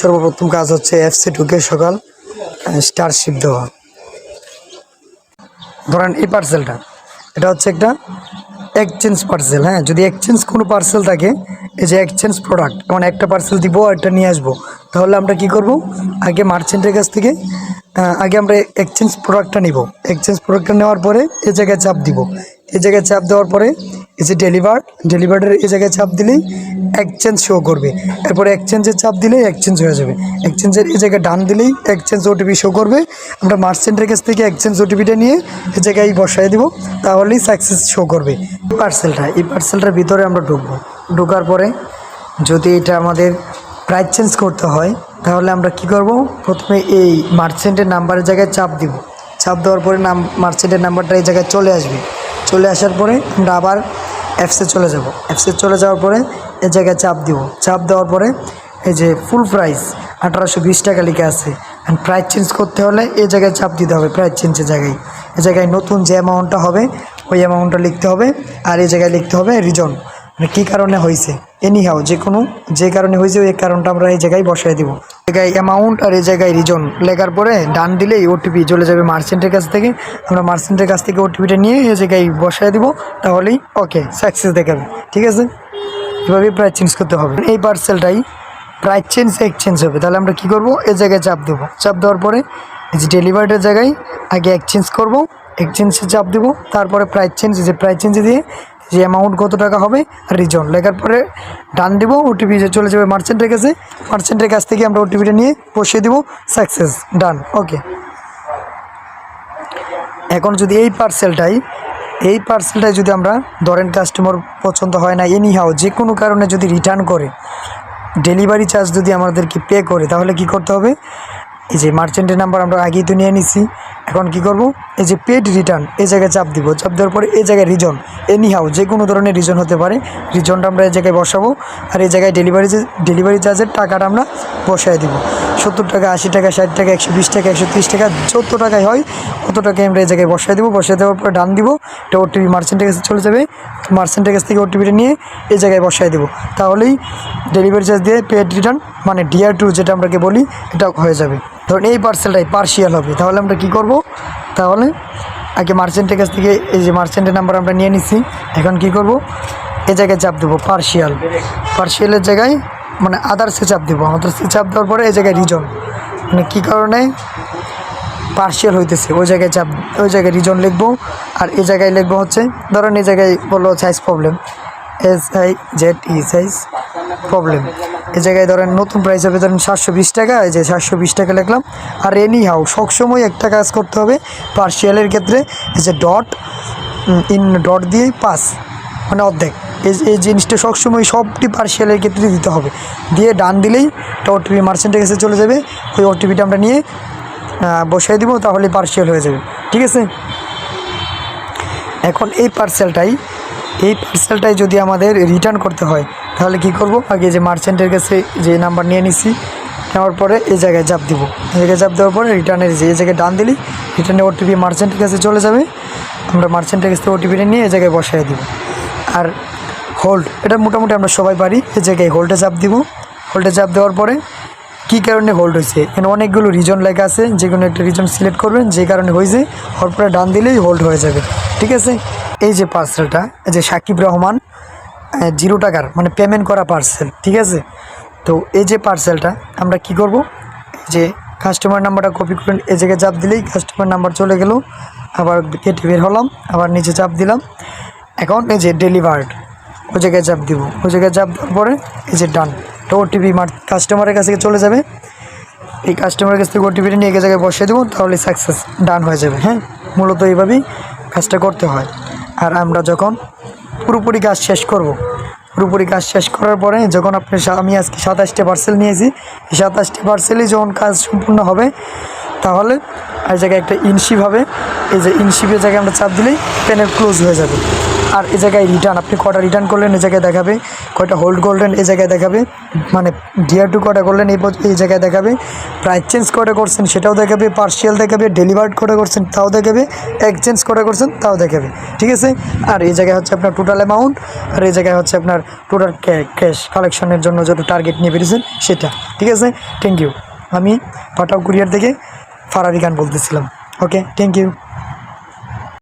সর্বপ্রথম কাজ হচ্ছে এফসি ঢুকে সকাল স্টারশিপ দেওয়া। ধরেন এই পার্সেলটা এটা হচ্ছে একটা এক্সচেঞ্জ পার্সেল হ্যাঁ? যদি এক্সচেঞ্জ কোনো পার্সেল থাকে, এই যে এক্সচেঞ্জ প্রোডাক্ট যেমন একটা পার্সেল দিব একটা নিয়ে আসব, তাহলে আমরা কি করব? আগে মার্চেন্টের কাছ থেকে আগে আমরা এক্সচেঞ্জ প্রোডাক্টটা নিব। এক্সচেঞ্জ প্রোডাক্টটা নেওয়ার পরে এ জায়গায় চাপ দিব। এই জায়গায় চাপ দেওয়ার পরে এই যে ডেলিভার ডেলিভারের এই জায়গায় চাপ দিলেই এক্সচেঞ্জ শো করবে। এরপরে এক্সচেঞ্জের চাপ দিলেই এক্সচেঞ্জ হয়ে যাবে। এক্সচেঞ্জের এই জায়গায় ডান দিলেই এক্সচেঞ্জ ওটিপি শো করবে। আমরা মার্চেন্টের কাছ থেকে এক্সচেঞ্জ ওটিপিটা নিয়ে এই জায়গায় বসাই দিব, তাহলেই সাকসেস শো করবে। এই পার্সেলটা এই পার্সেলটার ভিতরে আমরা ঢুকবো। ঢোকার পরে যদি এটা আমাদের প্রাইস চেঞ্জ করতে হয়, তাহলে আমরা কি করব? প্রথমে এই মার্চেন্টের নাম্বারের জায়গায় চাপ দিব। চাপ দেওয়ার পরে নাম মার্চেন্টের নাম্বারটা এই জায়গায় চলে আসবে। চলে আসার পরে আমরা আবার অ্যাপসে চলে যাব। অ্যাপসে চলে যাওয়ার পরে এই জায়গায় চাপ দিব। চাপ দেওয়ার পরে এই যে ফুল প্রাইস আঠারোশো বিশ টাকা লিখে আছে। অ্যান্ড প্রাইস চেঞ্জ করতে হলে এ জায়গায় চাপ দিতে হবে প্রাইস চেঞ্জের জায়গায়। এ জায়গায় নতুন যে অ্যামাউন্টটা হবে, ওই অ্যামাউন্টটা লিখতে হবে। আর এই জায়গায় লিখতে হবে রিজন কী কারণে হয়েছে? এনি হাও যে কোনো, যে কারণে হয়েছে, ওই কারণটা আমরা এই জায়গায় বসাই দিব। জায়গায় অ্যামাউন্ট আর এই জায়গায় রিজন লেখার পরে ডান দিলেই ওটিপি চলে যাবে মার্চেন্টের কাছ থেকে। আমরা মার্চেন্টের কাছ থেকে ওটিপিটা নিয়ে এই জায়গায় বসাই দিব, তাহলেই ওকে সাকসেস দেখাবে। ঠিক আছে? এভাবেই প্রাইস চেঞ্জ করতে হবে। এই পার্সেলটাই প্রাইস চেঞ্জ এক্সচেঞ্জ হবে। তাহলে আমরা কি করব? এই জায়গায় চাপ দেবো। চাপ দেওয়ার পরে এই যে ডেলিভারিটার জায়গায় আগে এক্সচেঞ্জ করব এক্সচেঞ্জে চাপ দেবো। তারপরে প্রাইস চেঞ্জ যে প্রাইস চেঞ্জ দিয়ে যে অ্যামাউন্ট কত টাকা হবে রিজন লেখার পরে ডান দিব ওটিপি যে চলে যাবে মার্চেন্টের কাছে মার্চেন্টের কাছ থেকে আমরা ওটিপিটা নিয়ে বসিয়ে দিব সাকসেস ডান ওকে এখন যদি এই পার্সেলটাই এই পার্সেলটাই যদি আমরা ধরেন কাস্টমার পছন্দ হয় না এনি হাও যে কোনো কারণে যদি রিটার্ন করে ডেলিভারি চার্জ যদি আমাদেরকে পে করে, তাহলে কি করতে হবে? এই যে মার্চেন্টের নাম্বার আমরা আগেই তো নিয়ে নিছি। এখন কি করব? এই যে পেড রিটার্ন এই জায়গায় চাপ দিব। চাপ দেওয়ার পরে এই জায়গায় রিজন এনি হাও যে কোনো ধরনের রিজন হতে পারে। রিজনটা আমরা এই জায়গায় বসাবো। আর এই জায়গায় ডেলিভারি ডেলিভারি চার্জের টাকাটা আমরা বসায় দিব। সত্তর টাকা, আশি টাকা, ষাট টাকা, একশো বিশ টাকা, একশো তিরিশ টাকা, যত টাকায় হয় কত টাকায় আমরা এই জায়গায় বসায় দেবো। বসায় দেওয়ার পরে ডান দিব। এটা ওটিপি মার্চেন্টের কাছে চলে যাবে। মার্চেন্টের কাছ থেকে ওটিপিটা নিয়ে এই জায়গায় বসায় দেবো। তাহলেই ডেলিভারি চার্জ দিয়ে পেড রিটার্ন মানে ডিআর টু যেটা আমরাকে বলি, এটা হয়ে যাবে। ধরুন এই পার্সেলটাই পার্সিয়াল হবে। তাহলে আমরা কি করব? তাহলে আগে মার্চেন্টের কাছ থেকে এই যে মার্চেন্টের নাম্বার আমরা নিয়ে নিচ্ছি এখন কি করব? এ জায়গায় চাপ দেবো পার্সিয়াল পার্সিয়ালের জায়গায় মানে আদার্সে চাপ দেবো। আদার্সে চাপ দেওয়ার পরে এই জায়গায় রিজন মানে কী কারণে? পার্সিয়াল হইতেছে। ওই জায়গায় চাপ, ওই জায়গায় রিজন লিখব। আর এই জায়গায় লিখব হচ্ছে, ধরেন এই জায়গায় বলল size problem S I Z E size problem এই জায়গায় ধরেন নতুন প্রাইস হবে ধরেন সাতশো বিশ টাকা, এই যে সাতশো বিশ টাকা লিখলাম। আর এনি হাও সবসময় একটা কাজ করতে হবে পার্সিয়ালের ক্ষেত্রে, এই যে ডট ইন ডট দিয়ে পাস মানে অর্ধেক। এই এই জিনিসটা সবসময় সবটি পার্সিয়ালের ক্ষেত্রে দিতে হবে। দিয়ে ডান দিলেই একটা ওটিপি মার্চেন্টের কাছে চলে যাবে, ওই ওটিপিটা আমরা নিয়ে বসাই দিব, তাহলে পার্সিয়াল হয়ে যাবে। ঠিক আছে? এখন এই পার্সেলটাই এই পার্সেলটাই যদি আমাদের রিটার্ন করতে হয় তাহলে কি করব? আগে যে মার্চেন্টের কাছে যে নাম্বার নিয়ে নিছি, নেওয়ার পরে এই জায়গায় চাপ দিব। এই জায়গায় চাপ দেওয়ার পরে রিটার্নের যে, এই জায়গায় ডান দিলি রিটার্নের ওটিপি মার্চেন্টের কাছে চলে যাবে। আমরা মার্চেন্টের কাছে ওটিপিটা নিয়ে এই জায়গায় বসাই দিব। আর হোল্ড এটা মোটামুটি আমরা সবাই পারি, এই জায়গায় হোল্ডে চাপ দিব। হোল্ডে চাপ দেওয়ার পরে কী কারণে হোল্ড হয়েছে? এখানে অনেকগুলো রিজন লেখা আছে, যে কোনো একটা রিজন সিলেক্ট করবেন, যে কারণে হয়েছে ওর পরে ডান দিলেই হোল্ড হয়ে যাবে। ঠিক আছে? এই যে পার্সেলটা এই যে সাকিব রহমান জিরো টাকার মানে পেমেন্ট করা পার্সেল ঠিক আছে? তো এই যে পার্সেলটা আমরা কি করব? যে কাস্টমার নাম্বারটা কপি করে এই জায়গায় চাপ দিলেই কাস্টমার নাম্বার চলে গেল। আবার কেটে বের হলাম, আবার নিচে চাপ দিলাম। এখন এই যে ডেলিভার্ড ওই জায়গায় চাপ দিব। ওই জায়গায় চাপ দেওয়ার পরে এই যে ডান তো ওটিপি মার কাস্টমারের কাছে চলে যাবে। এই কাস্টমারের কাছ থেকে ওটিপিটা নিয়ে এক জায়গায় বসিয়ে দেবো, তাহলে সাকসেস ডান হয়ে যাবে হ্যাঁ? মূলত এইভাবেই কাজটা করতে হয়। আর আমরা যখন পুরোপুরি কাজ শেষ করব। পুরোপুরি কাজ শেষ করার পরে যখন আপনি আমি আজকে সাতাশটা পার্সেল নিয়েছি, এই সাতাশটা পার্সেলই যখন কাজ সম্পূর্ণ হবে, তাহলে এই জায়গায় একটা ইনশিপ হবে এই যে ইনশিপের জায়গায় আমরা চাপ দিলেই পেনের ক্লোজ হয়ে যাবে আর এ জায়গায় রিটার্ন আপনি কটা রিটার্ন করলেন এ জায়গায় দেখাবে কয়টা হোল্ড করলেন এই জায়গায় দেখাবে? মানে ডিয়ার টু কটা করলেন এই এই জায়গায় দেখাবে। প্রাইস চেঞ্জ কটা করছেন সেটাও দেখাবে পার্সিয়াল দেখাবে ডেলিভার্ড কটা করছেন তাও দেখাবে এক্সচেঞ্জ কটা করছেন তাও দেখাবে। ঠিক আছে? আর এই জায়গায় হচ্ছে আপনার টোটাল অ্যামাউন্ট আর এই জায়গায় হচ্ছে আপনার টোটাল ক্যাশ কালেকশনের জন্য যত টার্গেট নিয়ে বেরিয়েছেন সেটা। ঠিক আছে? থ্যাংক ইউ আমি পাঠাও কুরিয়ার থেকে ফারারি গান বলতেছিলাম। Okay thank you